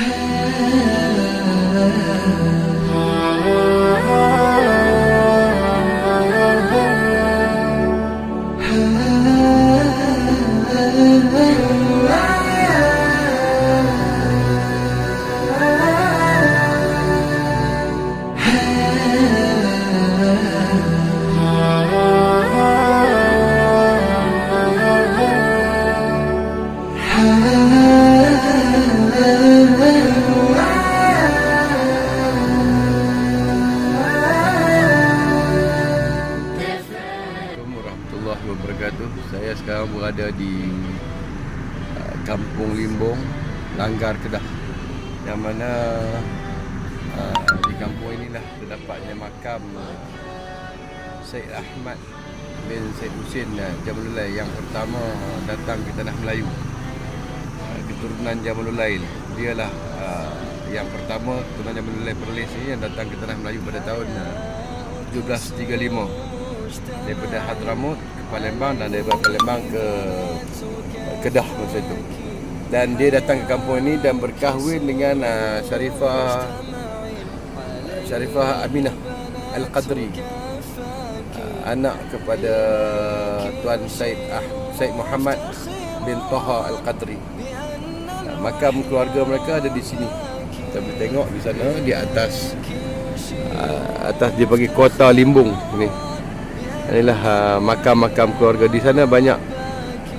Assalamualaikum Limbong, Langgar Kedah. Yang mana uh, di kampung inilah terdapatnya makam uh, Syed Ahmad bin Syed Husin uh, Jamalulai yang pertama uh, datang ke tanah Melayu. Uh, keturunan Jamalulail. Dialah uh, yang pertama keturunan Jamalulail Perlis ni yang datang ke tanah Melayu pada tahun uh, 1735 daripada Hadramut ke Palembang dan daripada Palembang ke Kedah masa itu. Dan dia datang ke kampung ini dan berkahwin dengan uh, Syarifah Syarifah Aminah Al-Qadri. Uh, anak kepada Tuan Said ah, Said Muhammad bin Taha Al-Qadri. Uh, makam keluarga mereka ada di sini. Kita boleh tengok di sana di atas uh, atas dia bagi kota Limbung ni. Inilah uh, makam-makam keluarga di sana banyak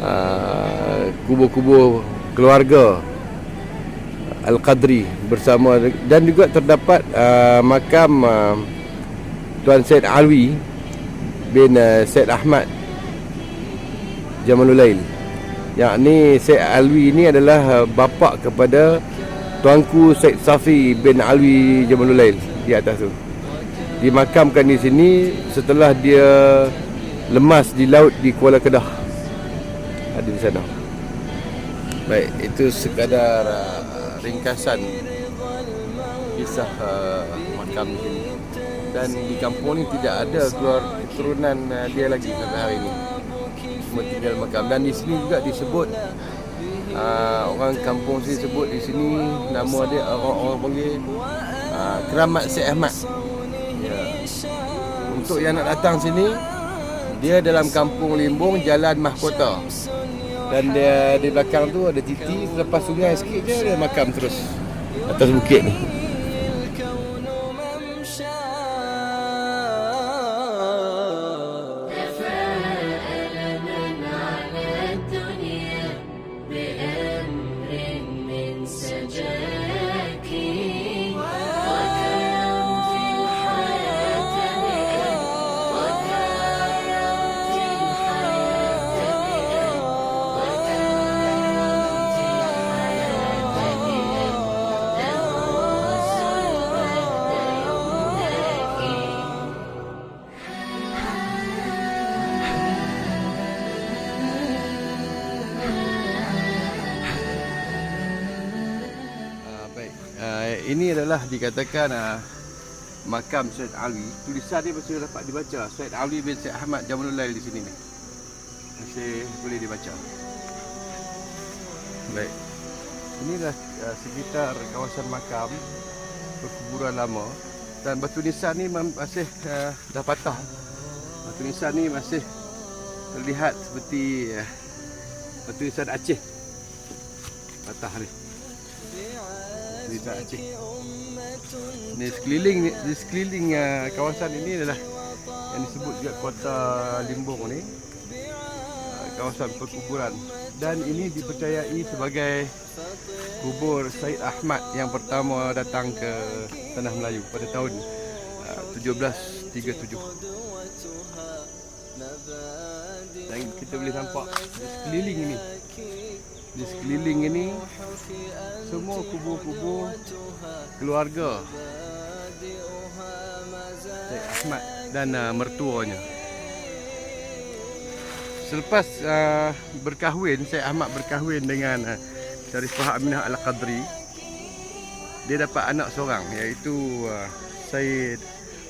uh, kubur-kubur keluarga Al-Qadri bersama dan juga terdapat uh, makam uh, Tuan Syed Alwi bin uh, Syed Ahmad Jamalulail. Yang ni Syed Alwi ni adalah uh, bapa kepada Tuanku Syed Safi bin Alwi Jamalulail di atas tu dimakamkan di sini setelah dia lemas di laut di Kuala Kedah. Ada di sana. Baik, itu sekadar uh, ringkasan kisah uh, makam di sini. Dan di kampung ni tidak ada keluar keturunan uh, dia lagi sampai hari ini. Semua tinggal makam dan di sini juga disebut uh, orang kampung sini sebut di sini nama dia orang-orang panggil uh, Keramat Syed Ahmad. Ya. Untuk yang nak datang sini Dia dalam kampung Limbung Jalan Mahkota Dan dia di belakang tu ada titi Lepas sungai sikit je Dia makam terus Atas bukit ni Ini adalah dikatakan uh, Makam Syed Ali. Tulisan dia masih dapat dibaca. Syed Ali bin Syed Ahmad Jamalulail di sini ni. Masih boleh dibaca. Baik. Inilah uh, sekitar kawasan makam Perkuburan lama. Dan batu nisan ni masih uh, dah patah. Batu nisan ni masih terlihat seperti uh, Batu nisan Aceh. Patah ni Nisan Aceh Ni sekeliling di sekeliling uh, kawasan ini adalah yang disebut juga kota Limbung ni. Uh, kawasan perkuburan. Dan ini dipercayai sebagai kubur Said Ahmad yang pertama datang ke tanah Melayu pada tahun uh, 1737 dan kita boleh nampak di sekeliling ini di sekeliling ini semua kubur-kubur keluarga Syed Ahmad dan uh, mertuanya. Selepas uh, berkahwin, Syed Ahmad berkahwin dengan uh, Syarifah Aminah Al-Qadri. Dia dapat anak seorang iaitu uh, Syed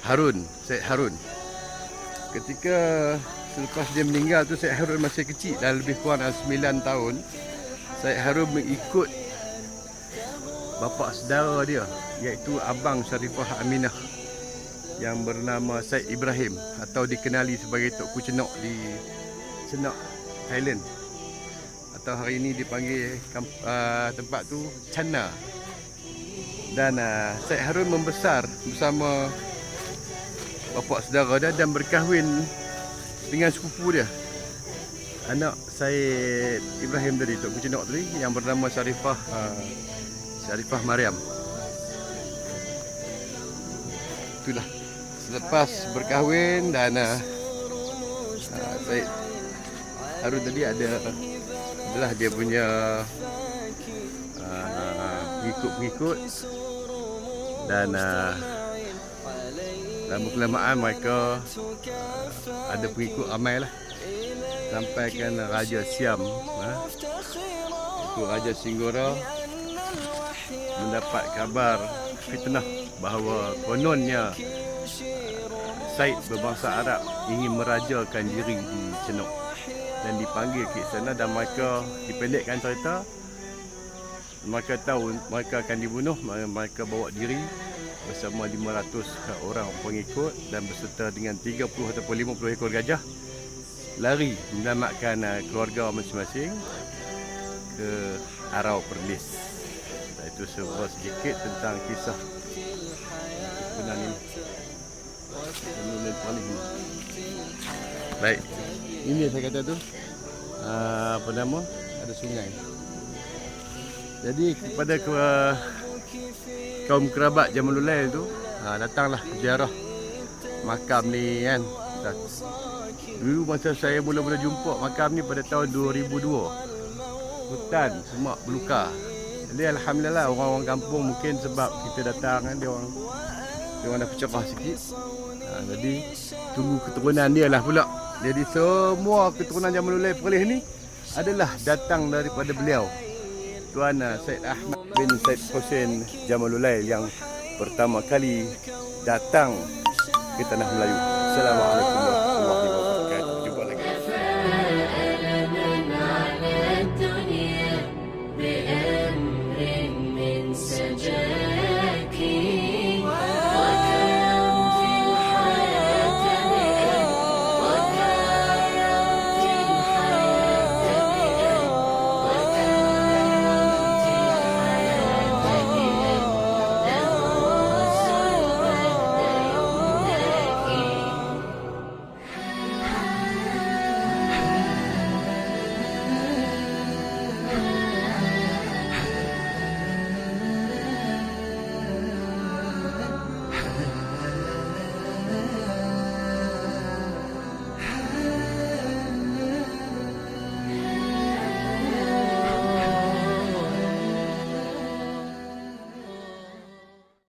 Harun, Syed Harun. Ketika selepas dia meninggal tu Syed Harun masih kecil dah lebih kurang dalam 9 tahun. Syed Harun mengikut bapa saudara dia iaitu abang Syarifah Aminah yang bernama Said Ibrahim atau dikenali sebagai Tok Kucenok di Senok Thailand. Atau hari ini dipanggil uh, tempat tu Chana. Dan uh, Said Harun membesar bersama bapa saudara dia dan berkahwin dengan sepupu dia anak Said Ibrahim tadi Tok Kucenok tadi yang bernama Syarifah. Uh, Syarifah Mariam. Itulah. Selepas berkahwin dan uh, uh, Said Harun tadi ada adalah dia punya uh, pengikut-pengikut dan uh, lama kelamaan mereka uh, ada pengikut ramai lah sampaikan Raja Siam uh, itu Raja Singgora mendapat kabar fitnah bahawa kononnya Said berbangsa Arab ingin merajakan diri di Cenok dan dipanggil ke sana dan mereka dipendekkan cerita. Mereka tahu mereka akan dibunuh mereka bawa diri bersama 500 orang pengikut dan berserta dengan 30 ataupun 50 ekor gajah lari menyelamatkan uh, keluarga masing-masing ke Arau Perlis. Itu sebuah sedikit tentang kisah sebenarnya ini. Baik. Ini saya kata tu uh, Apa nama? Ada sungai. Jadi kepada ke, kaum kerabat Jamalul Lail tu uh, Datanglah ziarah Makam ni kan Dulu masa saya mula-mula jumpa makam ni pada tahun 2002 Hutan semak belukar. Jadi Alhamdulillah orang-orang kampung mungkin sebab kita datang kan dia orang dia orang dah bercerah sikit. Ha, Jadi tunggu keturunan dia lah pula. Jadi semua keturunan Jamalul Lail Perlis ni adalah datang daripada beliau. Tuan uh, Syed Ahmad bin Syed Hussein Jamalul Lail yang pertama kali datang ke tanah Melayu. Assalamualaikum warahmatullahi wabarakatuh